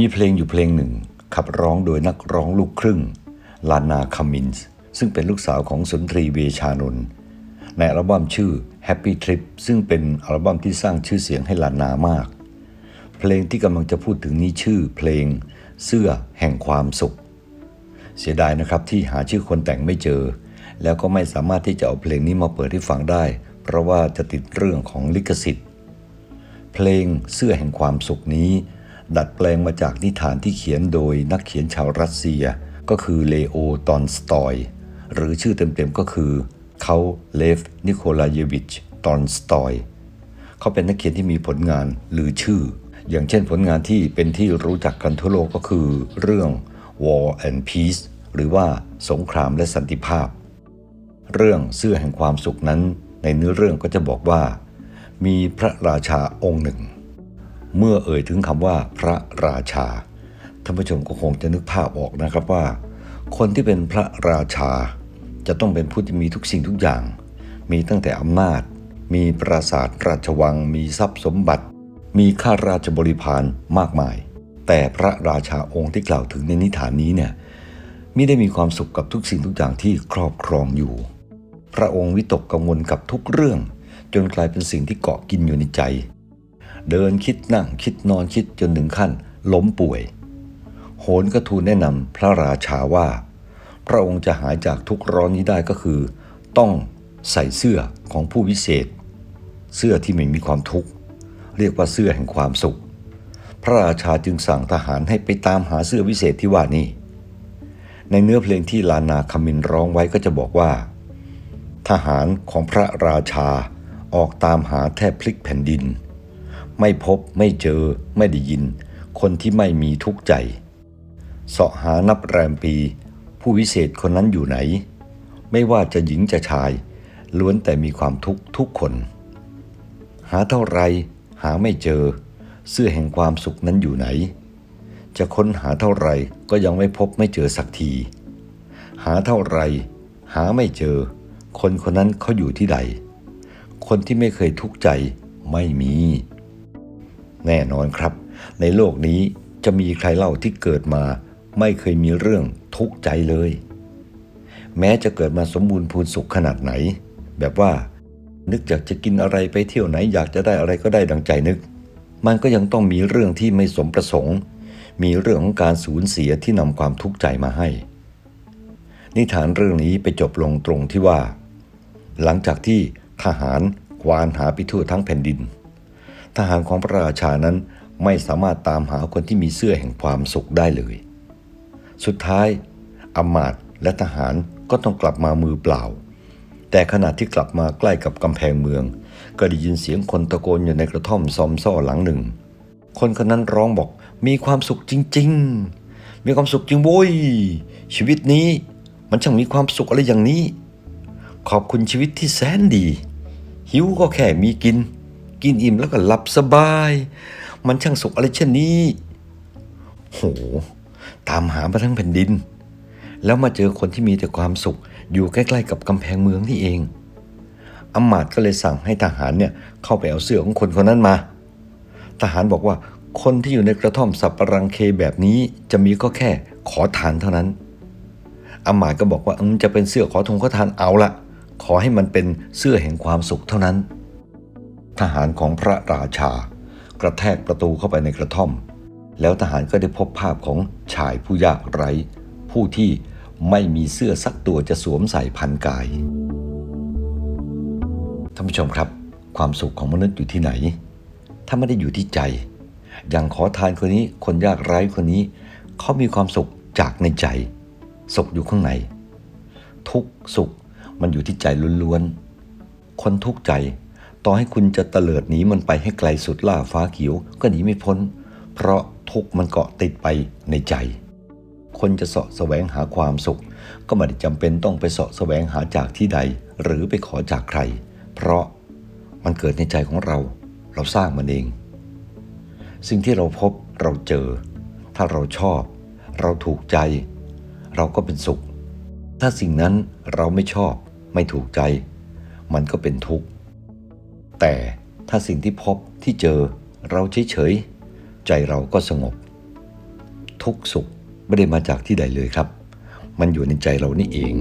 มีเพลงอยู่เพลงหนึ่ง ขับร้องโดยนักร้องลูกครึ่ง ลานาคามินส์ซึ่งเป็นลูกสาวของสุนทรีเวชานนท์ในอัลบั้มชื่อ Happy Trip ซึ่งเป็นอัลบั้มที่สร้างชื่อเสียงให้ลานามาก เพลงที่กำลังจะพูดถึงนี้ชื่อเพลงเสื้อแห่งความสุข เสียดายนะครับที่หาชื่อคนแต่งไม่เจอ แล้วก็ไม่สามารถที่จะเอาเพลงนี้มาเปิดให้ฟังได้ เพราะว่าจะติดเรื่องของลิขสิทธิ์ เพลงเสื้อแห่งความสุขนี้ ดัดแปลงมาจากนิทานที่เขียนโดยนักเขียนชาวรัสเซีย ก็คือเลโอตอนสตอย หรือชื่อเต็มๆก็คือเขาเลฟนิโคลายเวิชตอนสตอย เขาเป็นนักเขียนที่มีผลงานหรือชื่อ อย่างเช่นผลงานที่เป็นที่รู้จักกันทั่วโลกก็คือ เรื่อง War and Peace หรือว่าสงครามและสันติภาพ เรื่องเสื้อแห่งความสุขนั้น ในเนื้อเรื่องก็จะบอกว่า มีพระราชาองค์หนึ่ง เมื่อเอ่ยถึงคำว่าพระราชาท่านผู้ชมก็คงจะนึกภาพออกนะครับว่า คนที่เป็นพระราชา จะต้องเป็นผู้ที่มีทุกสิ่งทุกอย่าง มีตั้งแต่อำนาจ มีปราสาทราชวัง มีทรัพย์สมบัติ มีข้าราชบริพารมากมาย แต่พระราชาองค์ที่กล่าวถึงในนิทานนี้เนี่ยมิได้มีความสุขกับทุกสิ่งทุกอย่างที่ครอบครองอยู่ พระองค์วิตกกังวลกับทุกเรื่อง จนกลายเป็นสิ่งที่เกาะกินอยู่ในใจ เดินคิดนั่งคิดนอนคิดจนถึงขั้น ล้มป่วย โหนกระทูลแนะนำพระราชาว่า พระองค์จะหายจากทุกร้อนนี้ได้ก็คือ ต้องใส่เสื้อของผู้วิเศษ เสื้อที่ไม่มีความทุกข์ เรียกว่าเสื้อแห่งความสุข พระราชาจึงสั่งทหารให้ไปตามหาเสื้อวิเศษที่ว่านี้ ในเนื้อเพลงที่ลานาคามินร้องไว้ก็จะบอกว่า ทหารของพระราชาออกตามหาแทบพลิกแผ่นดิน ไม่พบไม่เจอไม่ได้ยิน คนที่ไม่มีทุกข์ใจเสาะหานับแรมปี ผู้วิเศษคนนั้นอยู่ไหน ไม่ว่าจะหญิงจะชาย ล้วนแต่มีความทุกข์ทุกคน หาเท่าไรหาไม่เจอ เสื้อแห่งความสุขนั้นอยู่ไหน จะค้นหาเท่าไรก็ยังไม่พบไม่เจอสักที หาเท่าไร หาไม่เจอ คนคนนั้นเขาอยู่ที่ใด คนที่ไม่เคยทุกข์ใจไม่มี แน่นอนครับ ในโลกนี้จะมีใครเล่าที่เกิดมา ไม่เคยมีเรื่องทุกข์ใจเลย แม้จะเกิดมาสมบูรณ์พูนสุขขนาดไหน แบบว่า นึกอยากจะกินอะไรไปเที่ยวไหนอยากจะได้อะไรก็ได้ดังใจนึก มันก็ยังต้องมีเรื่องที่ไม่สมประสงค์ มีเรื่องของการสูญเสียที่นำความทุกข์ใจมาให้ นิทานเรื่องนี้ไปจบลงตรงที่ว่า หลังจากที่ทหารควานหาไปทั่วทั้งแผ่นดิน ทหารของพระราชานั้นไม่สามารถตามหาคนที่มีเสื้อแห่งความสุขได้เลย สุดท้ายอำมาตและทหารก็ต้องกลับมามือเปล่า แต่ขณะที่กลับมาใกล้กับกำแพงเมือง ก็ได้ยินเสียงคนตะโกนอยู่ในกระท่อมซอมซ่อหลังหนึ่ง คนคนนั้นร้องบอกมีความสุขจริง ๆ มีความสุขจริงโว้ย ชีวิตนี้มันช่างมีความสุขอะไรอย่างนี้ ขอบคุณชีวิตที่แสนดี หิวก็แค่มีกิน กินอิ่มแล้วก็หลับสบาย มันช่างสุขอะไรเช่นนี้ โห ตามหามาทั้งแผ่นดิน แล้วมาเจอคนที่มีแต่ความสุข อยู่ใกล้ๆกับกำแพงเมืองนี่เองอมาตย์ก็เลยสั่งให้ทหารเนี่ยเข้าไปเอาเสื้อของคนคนนั้นมา ทหารบอกว่าคนที่อยู่ในกระท่อมสับปะรังเคแบบนี้จะมีก็แค่ขอทานเท่านั้นอำมาตย์ก็บอกว่าอืมจะเป็นเสื้อขอทงขอทานเอาละขอให้มันเป็นเสื้อแห่งความสุขเท่านั้น ทหารของพระราชา กระแทกประตูเข้าไปในกระท่อม แล้วทหารก็ได้พบภาพของชายผู้ยากไร้ ผู้ที่ไม่มีเสื้อสักตัวจะสวมใส่พันกายท่านผู้ชมครับ ความสุขของมนุษย์อยู่ที่ไหน ถ้าไม่ได้อยู่ที่ใจ อย่างขอทานคนนี้คนยากไร้คนนี้เขามีความสุขจากในใจ สุขอยู่ข้างใน ทุกสุขมันอยู่ที่ใจล้วนๆคนทุกข์ใจ ต่อให้คุณจะเตลิดหนีมันไปให้ไกลสุดล่าฟ้าเขียวก็หนีไม่พ้น เพราะทุกมันเกาะติดไปในใจ คนจะเสาะแสวงหาความสุข ก็ไม่ได้จำเป็นต้องไปเสาะแสวงหาจากที่ใด หรือไปขอจากใคร เพราะมันเกิดในใจของเรา เราสร้างมันเอง สิ่งที่เราพบเราเจอ ถ้าเราชอบ เราถูกใจ เราก็เป็นสุข ถ้าสิ่งนั้นเราไม่ชอบ ไม่ถูกใจ มันก็เป็นทุกข์ แต่ถ้าสิ่งที่พบที่เจอเราเฉยๆใจเราก็สงบ ทุกสุขไม่ได้มาจากที่ใดเลยครับ มันอยู่ในใจเรานี่เอง